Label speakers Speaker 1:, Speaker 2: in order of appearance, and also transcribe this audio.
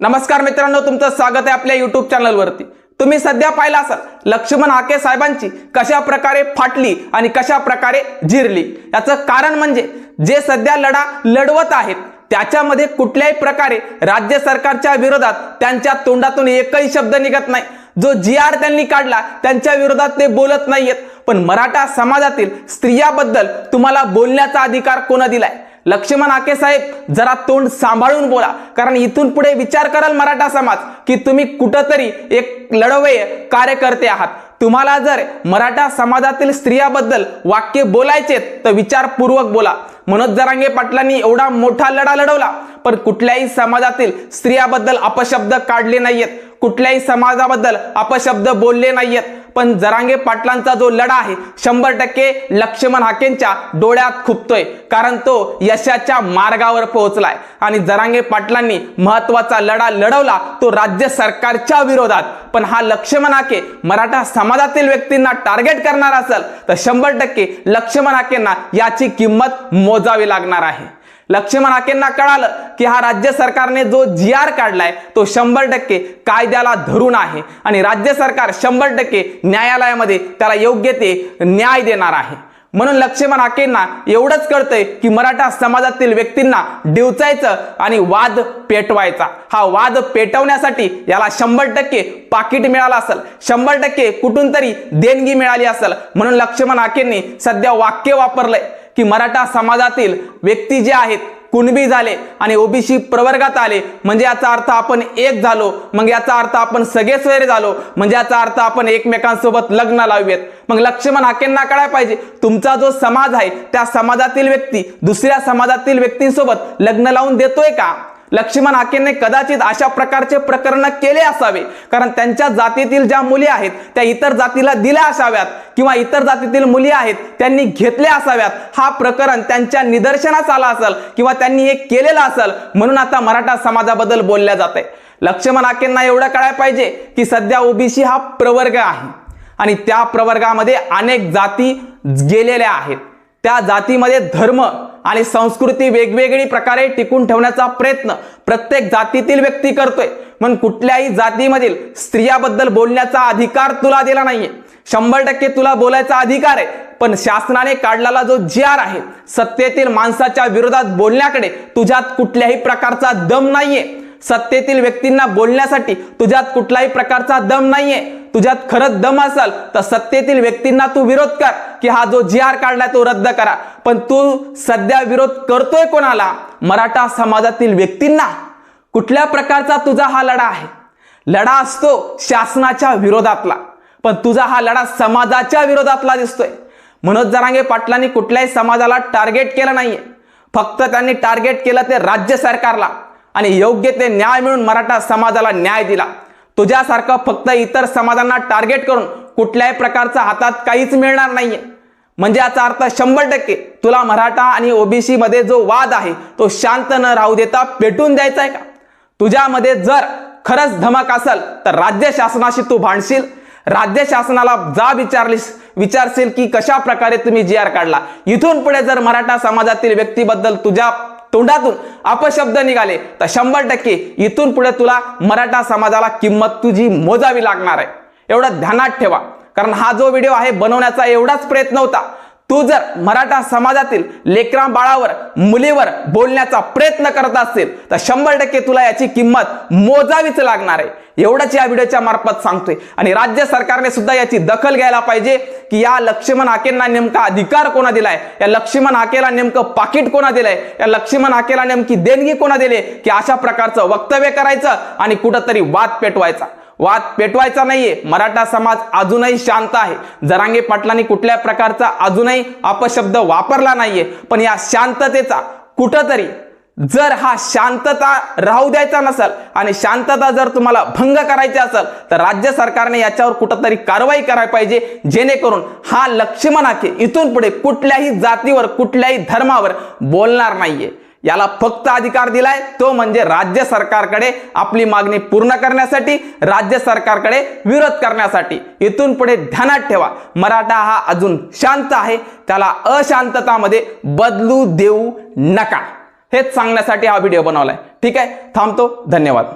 Speaker 1: नमस्कार मित्रांनो तुमचं स्वागत आहे आपल्या युट्यूब चॅनलवरती तुम्ही सध्या पाहिला असाल लक्ष्मण हाके साहेबांची कशा प्रकारे फाटली आणि कशा प्रकारे जिरली. याचं कारण म्हणजे जे सध्या लढा लढवत आहेत त्याच्यामध्ये कुठल्याही प्रकारे राज्य सरकारच्या विरोधात त्यांच्या तोंडातून एकही शब्द निघत नाही. जो जी आर त्यांनी काढला त्यांच्या विरोधात ते बोलत नाहीयेत. पण मराठा समाजातील स्त्रियाबद्दल तुम्हाला बोलण्याचा अधिकार कोणा दिलाय? लक्ष्मण आके साहेब जरा तोंड सांभाळून बोला. कारण इथून पुढे विचार कराल मराठा समाज की तुम्ही कुठंतरी एक लढवय कार्यकर्ते आहात. तुम्हाला जर मराठा समाजातील स्त्रियाबद्दल वाक्य बोलायचे तर विचारपूर्वक बोला. मनोज जरांगे पाटलांनी एवढा मोठा लढा लढवला पण कुठल्याही समाजातील स्त्रियाबद्दल अपशब्द काढले नाहीयेत. कुठल्याही समाजाबद्दल अपशब्द बोलले नाहीयेत. पण जरांगे पाटलांचा जो लढा आहे शंभर टक्के लक्ष्मण हाकेंच्या डोळ्यात खुपतोय. कारण तो यशाच्या मार्गावर पोहोचलाय. आणि जरांगे पाटलांनी महत्त्वाचा लढा लढवला तो राज्य सरकारच्या विरोधात. पण हा लक्ष्मण हाके मराठा समाजातील व्यक्तींना टार्गेट करणार असेल तर शंभर टक्के लक्ष्मण हाकेंना याची किंमत मोजावी लागणार आहे. लक्ष्मण हाकेंना कळालं की हा राज्य सरकारने जो जी आर काढलाय तो शंभर टक्के कायद्याला धरून आहे. आणि राज्य सरकार शंभर टक्के न्यायालयामध्ये त्याला योग्य ते न्याय देणार आहे. म्हणून लक्ष्मण हाकेंना एवढंच कळतंय की मराठा समाजातील व्यक्तींना डिवचायचं आणि वाद पेटवायचा. हा वाद पेटवण्यासाठी याला शंभर टक्के पाकिट मिळालं असेल शंभर टक्के कुठून तरी देणगी मिळाली असेल. म्हणून लक्ष्मण हाकेंनी सध्या वाक्य वापरलंय. की मराठा समाजातील व्यक्ती जे आहेत कुणबी झाले आणि ओबीसी प्रवर्गात आले म्हणजे याचा अर्थ आपण एक झालो मग याचा अर्थ आपण सगळे सोयरे झालो म्हणजे याचा अर्थ आपण एकमेकांसोबत लग्न लावूयात. मग लक्ष्मण हाकेंना कळायला पाहिजे तुमचा जो समाज आहे त्या समाजातील व्यक्ती दुसऱ्या समाजातील व्यक्तींसोबत लग्न लावून देतोय का? लक्ष्मण हाकेंनी कदाचित अशा प्रकारचे प्रकरण केले असावे. कारण त्यांच्या जातीतील ज्या मुली आहेत त्या इतर जातीला दिल्या असाव्यात किंवा इतर जातीतील मुली आहेत त्यांनी घेतल्या असाव्यात. हा प्रकरण त्यांच्या निदर्शनास आला असेल किंवा त्यांनी हे केलेलं असेल म्हणून आता मराठा समाजाबद्दल बोलल्या जाते लक्ष्मण हाकेंना एवढं कळायला पाहिजे की सध्या ओबीसी हा प्रवर्ग आहे. आणि त्या प्रवर्गामध्ये अनेक जाती गेलेल्या आहेत. त्या जातीमध्ये धर्म आणि संस्कृती वेगवेगळी प्रकारे टिकून ठेवण्याचा प्रयत्न प्रत्येक जातीतील व्यक्ती करतोय. म्हणून कुठल्याही जातीमधील स्त्रियाबद्दल बोलण्याचा अधिकार तुला दिला नाहीये. शंभर टक्के तुला बोलायचा अधिकार आहे पण शासनाने काढलेला जो जी आर आहे सत्तेतील माणसाच्या विरोधात बोलण्याकडे तुझ्यात कुठल्याही प्रकारचा दम नाहीये. सत्तेतील व्यक्तींना बोलण्यासाठी तुझ्यात कुठलाही प्रकारचा दम नाहीये. तुझ्यात खरंच दम असेल तर सत्तेतील व्यक्तींना तू विरोध कर की हा जो जी आर काढलाय तो रद्द करा. पण तू सध्या विरोध करतोय कोणाला? मराठा समाजातील व्यक्तींना. कुठल्या प्रकारचा तुझा हा लढा आहे? लढा असतो शासनाच्या विरोधातला पण तुझा हा लढा समाजाच्या विरोधातला दिसतोय. मनोज जरांगे पाटलांनी कुठल्याही समाजाला टार्गेट केलं नाहीये. फक्त त्यांनी टार्गेट केलं ते राज्य सरकारला. आणि योग्य ते न्याय मिळून मराठा समाजाला न्याय दिला. तुझ्यासारखं फक्त इतर समाजांना टार्गेट करून कुठल्याही प्रकारचा हातात काहीच मिळणार नाहीये. म्हणजे याचा अर्थ शंभर टक्के तुला मराठा आणि ओबीसी मध्ये जो वाद आहे तो शांत न राहू देता पेटून द्यायचा आहे का? तुझ्यामध्ये जर खरंच धमक असेल तर राज्य शासनाशी तू भांडशील. राज्य शासनाला जा विचारलीस विचारशील की कशा प्रकारे तुम्ही जी आर काढला. इथून पुढे जर मराठा समाजातील व्यक्तीबद्दल तुझ्या तोंडातून अपशब्द निघाले. तर शंभर टक्के इथून पुढे तुला मराठा समाजाला किंमत तुझी मोजावी लागणार आहे. एवढं ध्यानात ठेवा. कारण हा जो व्हिडिओ आहे बनवण्याचा एवढाच प्रयत्न होता. तू जर मराठा समाजातील लेकरा बाळावर मुलीवर बोलण्याचा प्रयत्न करत असेल तर शंभर टक्के तुला याची किंमत मोजावीच लागणार आहे. एवढंच या व्हिडिओच्या मार्फत सांगतोय. आणि राज्य सरकारने सुद्धा याची दखल घ्यायला पाहिजे की या लक्ष्मण हाकेंना नेमका अधिकार कोणा दिलाय? या लक्ष्मण हाकेला नेमकं पाकिट कोणा दिलंय? या लक्ष्मण हाकेला नेमकी देणगी कोणा दिली? की अशा प्रकारचं वक्तव्य करायचं आणि कुठंतरी वाद पेटवायचा. वाद पेटवायचा नाहीये. मराठा समाज अजूनही शांत आहे. जरांगे पाटलांनी कुठल्या प्रकारचा अजूनही अपशब्द वापरला नाहीये. पण या शांततेचा कुठंतरी जर हा शांतता राहू द्यायचा नसेल आणि शांतता जर तुम्हाला भंग करायची असेल तर राज्य सरकारने याच्यावर कुठंतरी कारवाई करायला पाहिजे जेणेकरून हा लक्ष्मणाके इथून पुढे कुठल्याही जातीवर कुठल्याही धर्मावर बोलणार नाहीये. याला फक्त अधिकार दिलाय तो म्हणजे राज्य सरकारकडे आपली मागणी पूर्ण करण्यासाठी राज्य सरकारकडे विरोध करण्यासाठी. इथून पुढे ध्यानात ठेवा. मराठा हा अजून शांत आहे त्याला अशांततामध्ये बदलू देऊ नका. हेच सांगण्यासाठी हा व्हिडिओ बनवलाय. ठीक आहे थांबतो. धन्यवाद.